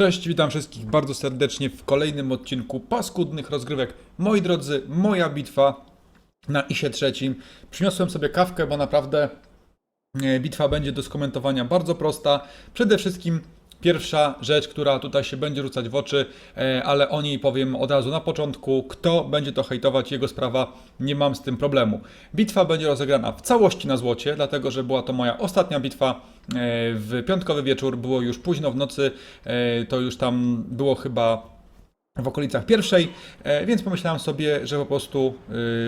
Cześć, witam wszystkich bardzo serdecznie w kolejnym odcinku paskudnych rozgrywek. Moi drodzy, moja bitwa na ISie trzecim. Przyniosłem sobie kawkę, bo naprawdę e, bitwa będzie do skomentowania bardzo prosta. Przede wszystkim pierwsza rzecz, która tutaj się będzie rzucać w oczy, e, ale o niej powiem od razu na początku. Kto będzie to hejtować, jego sprawa, nie mam z tym problemu. Bitwa będzie rozegrana w całości na złocie, dlatego że była to moja ostatnia bitwa e, w piątkowy wieczór, było już późno w nocy, e, to już tam było chyba w okolicach pierwszej, e, więc pomyślałem sobie, że po prostu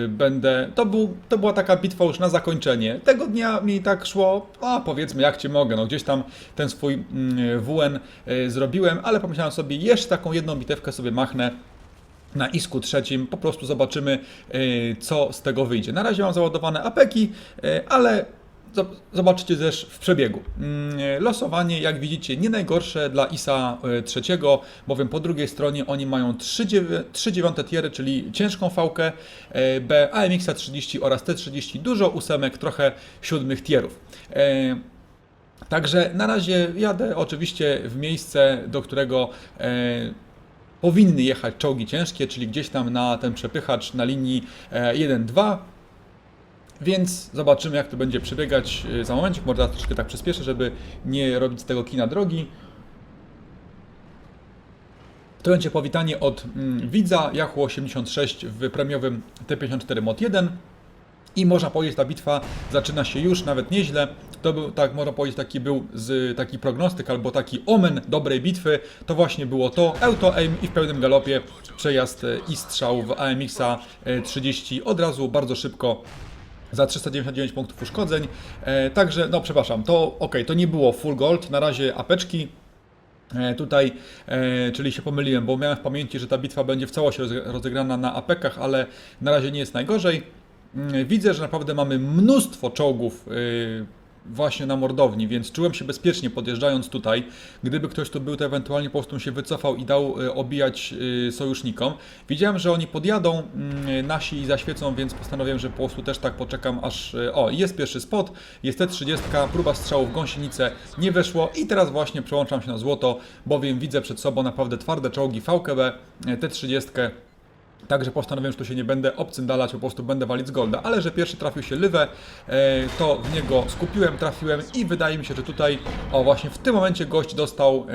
y, będę. To, był, to była taka bitwa już na zakończenie. Tego dnia mi tak szło, a powiedzmy, jak cię mogę. No, gdzieś tam ten swój mm, WN y, zrobiłem, ale pomyślałem sobie, jeszcze taką jedną bitewkę sobie machnę. Na isku trzecim po prostu zobaczymy, y, co z tego wyjdzie. Na razie mam załadowane apeki, ale Zobaczycie też w przebiegu. Mm, Losowanie, jak widzicie, nie najgorsze dla ISA y, trzeciego, bowiem po drugiej stronie oni mają 3 dziew- 3 dziewiąte tiery, czyli ciężką fałkę, y, B, AMX 30 oraz T30, dużo ósemek, trochę siódmych tierów. Y, Także na razie jadę oczywiście w miejsce, do którego e, powinny jechać czołgi ciężkie, czyli gdzieś tam na ten przepychacz na linii e, 1-2. Więc zobaczymy, jak to będzie przebiegać e, za momencik. Może troszkę tak przyspieszę, żeby nie robić z tego kina drogi. To będzie powitanie od mm, widza Yahoo 86 w premiowym T54 Mod 1. I można powiedzieć, ta bitwa zaczyna się już nawet nieźle. To był, tak można powiedzieć, taki był z, taki prognostyk albo taki omen dobrej bitwy. To właśnie było to. Auto aim i w pełnym galopie przejazd e, i strzał w AMX-a e, 30 od razu bardzo szybko za 399 punktów uszkodzeń. E, także, no przepraszam, to ok, to nie było full gold, na razie apeczki. E, Tutaj, e, czyli się pomyliłem, bo miałem w pamięci, że ta bitwa będzie w całości roze- rozegrana na apekach, ale na razie nie jest najgorzej. Mm, Widzę, że naprawdę mamy mnóstwo czołgów y, właśnie na mordowni, więc czułem się bezpiecznie podjeżdżając tutaj. Gdyby ktoś tu był, to ewentualnie po prostu się wycofał i dał y, obijać y, sojusznikom. Widziałem, że oni podjadą, mm, nasi i zaświecą, więc postanowiłem, że po prostu też tak poczekam aż... O, jest pierwszy spot, jest T30, próba strzału w gąsienicę, nie weszło i teraz właśnie przełączam się na złoto, bowiem widzę przed sobą naprawdę twarde czołgi VKB, y, T30, Także postanowiłem, że tu się nie będę obcyndalać, po prostu będę walić z golda. Ale że pierwszy trafił się Lywę, e, to w niego skupiłem, trafiłem i wydaje mi się, że tutaj, o właśnie w tym momencie gość dostał,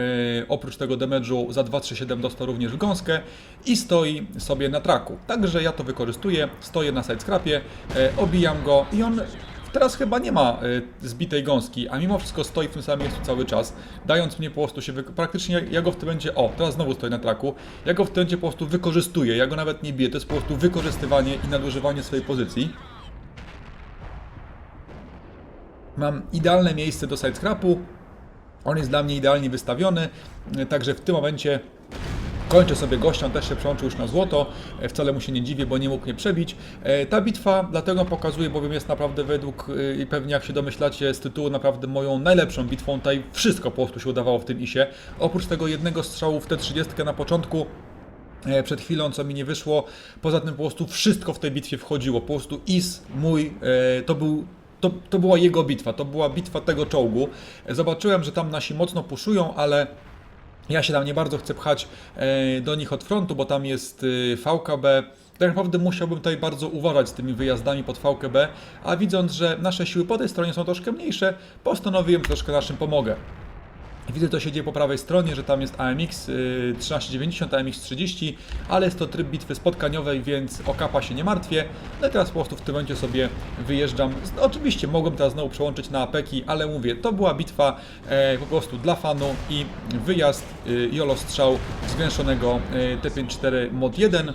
e, oprócz tego damage'u za 237 dostał również gąskę i stoi sobie na traku. Także ja to wykorzystuję, stoję na sidescrapie, e, obijam go i on Teraz chyba nie ma y, zbitej gąski, a mimo wszystko stoi w tym samym miejscu cały czas, dając mnie po prostu się, praktycznie ja go w tym momencie, o, teraz znowu stoi na traku, ja go w tym momencie po prostu wykorzystuję, ja go nawet nie biję, to jest po prostu wykorzystywanie i nadużywanie swojej pozycji. Mam idealne miejsce do sidescrapu, on jest dla mnie idealnie wystawiony, y, także w tym momencie Kończę sobie gościa, on też się przełączył już na złoto, e, wcale mu się nie dziwię, bo nie mógł mnie przebić. E, Ta bitwa dlatego pokazuje, bowiem jest naprawdę według, e, i pewnie jak się domyślacie z tytułu, naprawdę moją najlepszą bitwą. Tutaj wszystko po prostu się udawało w tym isie. Oprócz tego jednego strzału w T30 na początku, przed chwilą, co mi nie wyszło. Poza tym po prostu wszystko w tej bitwie wchodziło. Po prostu Is mój, to był to, to była jego bitwa, to była bitwa tego czołgu. Zobaczyłem, że tam nasi mocno puszują, ale ja się tam nie bardzo chcę pchać e, do nich od frontu, bo tam jest e, VKB. Tak naprawdę musiałbym tutaj bardzo uważać z tymi wyjazdami pod VKB, a widząc, że nasze siły po tej stronie są troszkę mniejsze, postanowiłem troszkę naszym pomogę. Widzę, to się dzieje po prawej stronie, że tam jest AMX y, 1390, AMX 30, ale jest to tryb bitwy spotkaniowej, więc o się nie martwię. No i teraz po prostu w tym momencie sobie wyjeżdżam. Oczywiście mogłem teraz znowu przełączyć na apeki, ale mówię, to była bitwa e, po prostu dla fanu i wyjazd y, Jolo strzał zwiększonego y, T54 Mod 1.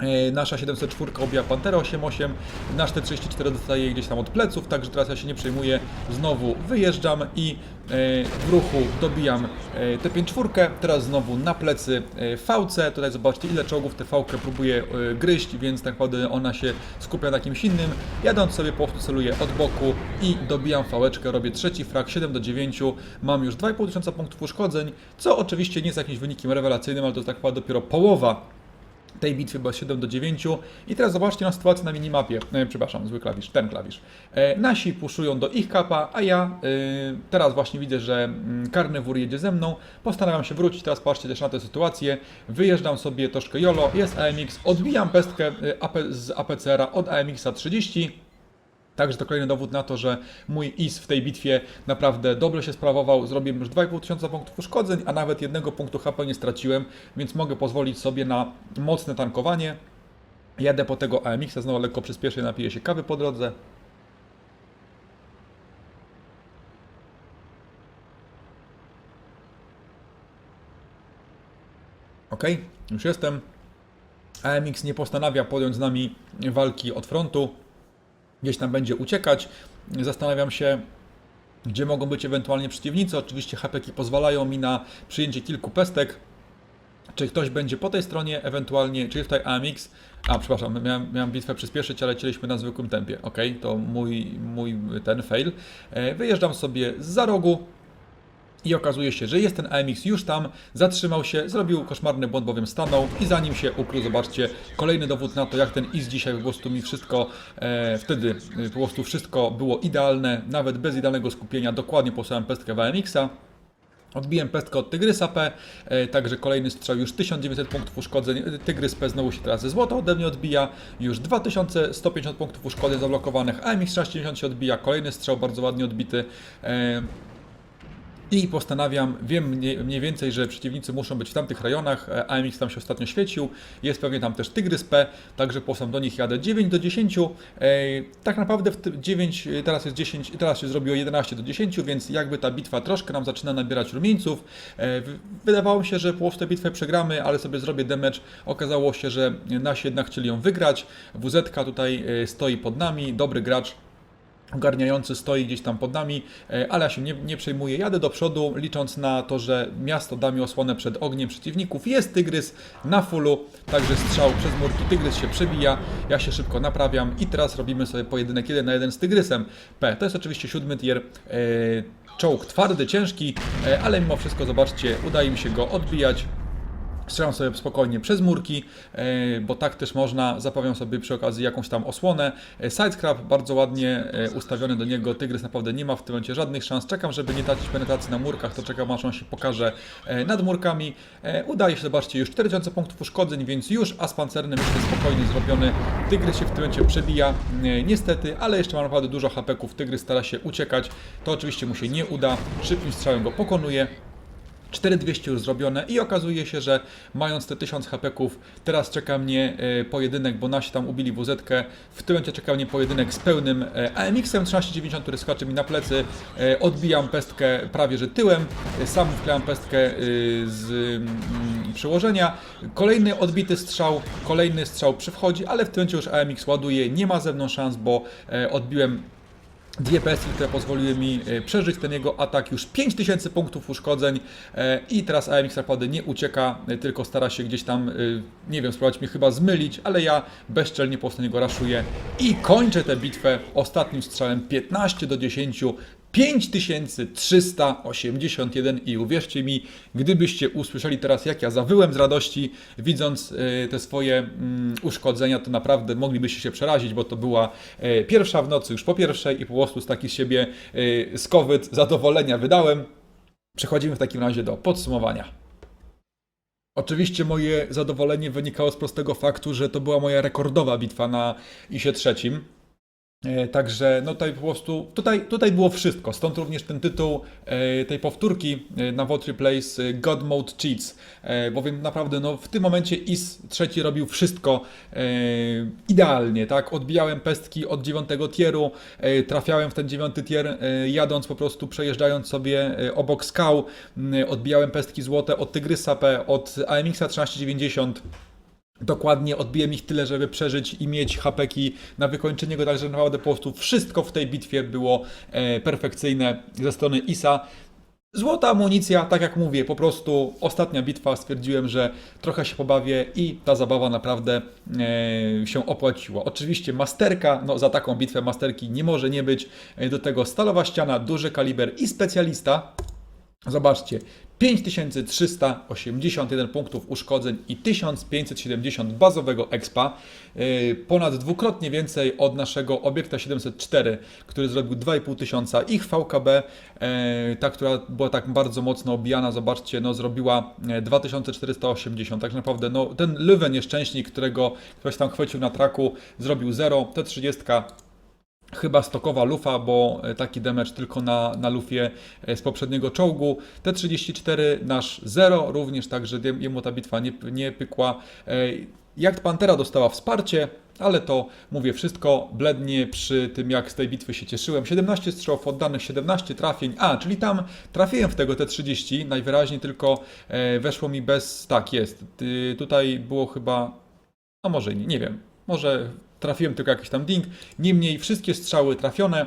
E, Nasza 704 obija Pantera 8.8, nasz T34 dostaje gdzieś tam od pleców, także teraz ja się nie przejmuję. Znowu wyjeżdżam i e, w ruchu dobijam e, T54, teraz znowu na plecy VC. Tutaj zobaczcie ile czołgów tę VK próbuje gryźć, więc tak naprawdę ona się skupia na kimś innym. Jadąc sobie po prostu celuję od boku i dobijam fałeczkę, robię trzeci frag 7 do 9. Mam już 2,5 tysiąca punktów uszkodzeń, co oczywiście nie jest jakimś wynikiem rewelacyjnym, ale to tak naprawdę dopiero połowa tej bitwy była 7 do 9 i teraz zobaczcie na sytuację na minimapie, e, przepraszam, zły klawisz, ten klawisz. E, nasi puszują do ich kapa, a ja e, teraz właśnie widzę, że mm, Karnewór jedzie ze mną, postanawiam się wrócić, teraz patrzcie też na tę sytuację, wyjeżdżam sobie troszkę jolo, jest AMX, odbijam pestkę e, AP, z APCR-a od AMX-a 30, Także to kolejny dowód na to, że mój IS w tej bitwie naprawdę dobrze się sprawował. Zrobiłem już 2,5 tysiąca punktów uszkodzeń, a nawet jednego punktu HP nie straciłem, więc mogę pozwolić sobie na mocne tankowanie. Jadę po tego AMX-a, znowu lekko przyspieszę napiję się kawy po drodze. Ok, już jestem. AMX nie postanawia podjąć z nami walki od frontu gdzieś tam będzie uciekać. Zastanawiam się, gdzie mogą być ewentualnie przeciwnicy. Oczywiście hapeki pozwalają mi na przyjęcie kilku pestek. Czy ktoś będzie po tej stronie, ewentualnie, czy jest tutaj AMX? A, przepraszam, miałem, miałem bitwę przyspieszyć, ale lecieliśmy na zwykłym tempie. Ok, to mój, mój ten fail. E, Wyjeżdżam sobie za rogu, i okazuje się, że jest ten AMX już tam, zatrzymał się, zrobił koszmarny błąd, bowiem stanął i zanim się ukrył, zobaczcie, kolejny dowód na to, jak ten IS dzisiaj po prostu mi wszystko, e, wtedy e, po prostu wszystko było idealne, nawet bez idealnego skupienia, dokładnie posłałem pestkę w AMX-a. Odbiłem pestkę od Tygrysa P, e, także kolejny strzał, już 1900 punktów uszkodzeń. E, Tygrys P znowu się teraz ze złota ode mnie odbija, już 2150 punktów uszkodzeń zablokowanych, AMX 690 się odbija, kolejny strzał bardzo ładnie odbity. E, i postanawiam, wiem mniej, mniej więcej, że przeciwnicy muszą być w tamtych rejonach. e, AMX tam się ostatnio świecił. Jest pewnie tam też Tygrys P, także po prostu do nich jadę 9 do 10. E, tak naprawdę w tym 9, e, teraz jest 10, teraz się zrobiło 11 do 10, więc jakby ta bitwa troszkę nam zaczyna nabierać rumieńców. E, wydawało mi się, że po prostu tę bitwę przegramy, ale sobie zrobię damage. Okazało się, że nasi jednak chcieli ją wygrać. WZ tutaj stoi pod nami, dobry gracz ogarniający stoi gdzieś tam pod nami, e, ale ja się nie, nie przejmuję. Jadę do przodu, licząc na to, że miasto da mi osłonę przed ogniem przeciwników. Jest tygrys na fullu, także strzał przez murki. Tygrys się przebija, ja się szybko naprawiam i teraz robimy sobie pojedynek jeden na jeden z tygrysem. P. To jest oczywiście siódmy tier. E, czołg twardy, ciężki, e, ale mimo wszystko zobaczcie, udaje mi się go odbijać. Strzelam sobie spokojnie przez murki, e, bo tak też można. Zapawiam sobie przy okazji jakąś tam osłonę. E, Sidescrap bardzo ładnie e, ustawiony do niego. Tygrys naprawdę nie ma w tym momencie żadnych szans. Czekam, żeby nie tracić penetracji na murkach, to czekam aż on się pokaże nad murkami. Udaje się, zobaczcie, już 4000 punktów uszkodzeń, więc już as pancerny myślę spokojnie zrobiony. Tygrys się w tym momencie przebija, niestety, ale jeszcze ma naprawdę dużo hapeków. Tygrys stara się uciekać. To oczywiście mu się nie uda. Szybkim strzałem go pokonuje. 4200 już zrobione i okazuje się, że mając te 1000 hapeków, teraz czeka mnie e, pojedynek, bo nasi tam ubili WZ. W tym momencie czeka mnie pojedynek z pełnym e, AMX-em 1390, który skacze mi na plecy. E, Odbijam pestkę prawie że tyłem, sam wklejam pestkę z mm, przyłożenia. Kolejny odbity strzał, kolejny strzał przychodzi, ale w tym momencie już AMX ładuje, nie ma ze mną szans, bo odbiłem Dwie bestie, które pozwoliły mi e, przeżyć ten jego atak, już 5000 punktów uszkodzeń e, i teraz AMX naprawdę nie ucieka, e, tylko stara się gdzieś tam, nie wiem, spróbować mnie chyba zmylić, ale ja bezczelnie po prostu niego raszuję i kończę tę bitwę ostatnim strzałem 15 do 10. 5381 i uwierzcie mi, gdybyście usłyszeli teraz jak ja zawyłem z radości widząc e, te swoje mm, uszkodzenia, to naprawdę moglibyście się przerazić, bo to była e, pierwsza w nocy już po pierwszej i po prostu z taki z siebie e, skowyt zadowolenia wydałem. Przechodzimy w takim razie do podsumowania. Oczywiście moje zadowolenie wynikało z prostego faktu, że to była moja rekordowa bitwa na ISie trzecim. E, Także no tutaj po prostu, tutaj, tutaj było wszystko, stąd również ten tytuł e, tej powtórki e, na Votry Place e, God Mode Cheats, bowiem naprawdę no, w tym momencie IS trzeci robił wszystko idealnie, tak, odbijałem pestki od dziewiątego tieru, trafiałem w ten dziewiąty tier jadąc po prostu, przejeżdżając sobie obok skał, odbijałem pestki złote od Tygrysa P, od AMX-a 1390, Dokładnie odbiłem ich tyle, żeby przeżyć i mieć hapeki na wykończenie go, także naprawdę po prostu wszystko w tej bitwie było e, perfekcyjne ze strony ISA. Złota amunicja, tak jak mówię, po prostu ostatnia bitwa stwierdziłem, że trochę się pobawię i ta zabawa naprawdę e, się opłaciła. Oczywiście masterka, no za taką bitwę masterki nie może nie być. E, Do tego stalowa ściana, duży kaliber i specjalista. Zobaczcie, 5381 punktów uszkodzeń i 1570 bazowego expa. Yy, Ponad dwukrotnie więcej od naszego obiekta 704, który zrobił 2,5 tysiąca. Ich VKB, ta, która była tak bardzo mocno obijana, zobaczcie, no zrobiła e, 2480. Tak naprawdę, no ten Leuven nieszczęśnik, którego ktoś tam chwycił na traku, zrobił 0. T30 chyba stokowa lufa, bo e, taki damage tylko na, na lufie e, z poprzedniego czołgu. T34 nasz 0, również także jem- jemu ta bitwa nie, nie pykła. E, Jak Pantera dostała wsparcie, ale to mówię wszystko blednie przy tym, jak z tej bitwy się cieszyłem. 17 strzałów oddanych, 17 trafień. A, czyli tam trafiłem w tego T30, najwyraźniej tylko weszło mi bez. Tak, jest. Tutaj było chyba. A może nie, nie wiem. Może trafiłem tylko jakiś tam ding. Niemniej wszystkie strzały trafione.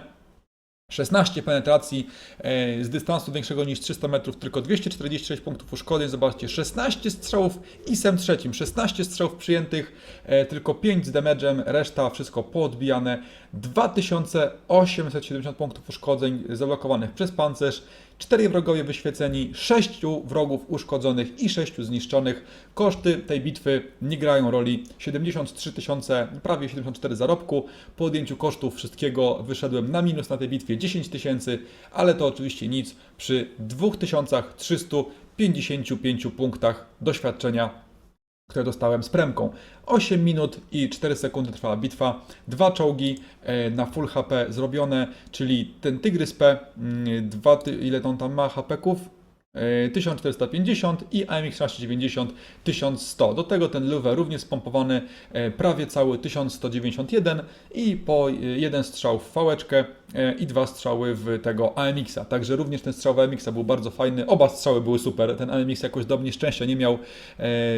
16 penetracji e, z dystansu większego niż 300 metrów, tylko 246 punktów uszkodzeń. Zobaczcie, 16 strzałów i sem trzecim, 16 strzałów przyjętych, e, tylko 5 z damage'em, reszta wszystko poodbijane. 2870 punktów uszkodzeń zablokowanych przez pancerz, 4 wrogowie wyświeceni, 6 wrogów uszkodzonych i 6 zniszczonych. Koszty tej bitwy nie grają roli. 73 tysiące, prawie 74 zarobku. Po odjęciu kosztów wszystkiego wyszedłem na minus na tej bitwie 10 tysięcy, ale to oczywiście nic przy 2355 punktach doświadczenia które dostałem z premką. 8 minut i 4 sekundy trwała bitwa. Dwa czołgi e, na full HP zrobione, czyli ten Tygrys P, mm, dwa, ile on tam ma HP-ków? E, 1450 i AMX 1390 1100. Do tego ten Luwe również spompowany e, prawie cały 1191 i po e, jeden strzał w fałeczkę i dwa strzały w tego AMX-a. Także również ten strzał w AMX-a był bardzo fajny. Oba strzały były super. Ten AMX jakoś do mnie szczęścia nie miał,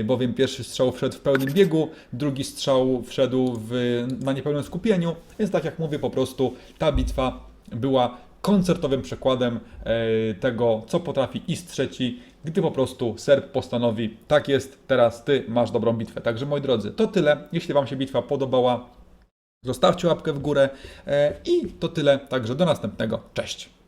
bowiem pierwszy strzał wszedł w pełnym biegu, drugi strzał wszedł w, na niepełnym skupieniu. Więc tak jak mówię, po prostu ta bitwa była koncertowym przykładem e, tego, co potrafi IS trzeci, gdy po prostu Serb postanowi, tak jest, teraz ty masz dobrą bitwę. Także moi drodzy, to tyle. Jeśli Wam się bitwa podobała, zostawcie łapkę w górę e, i to tyle. Także do następnego. Cześć!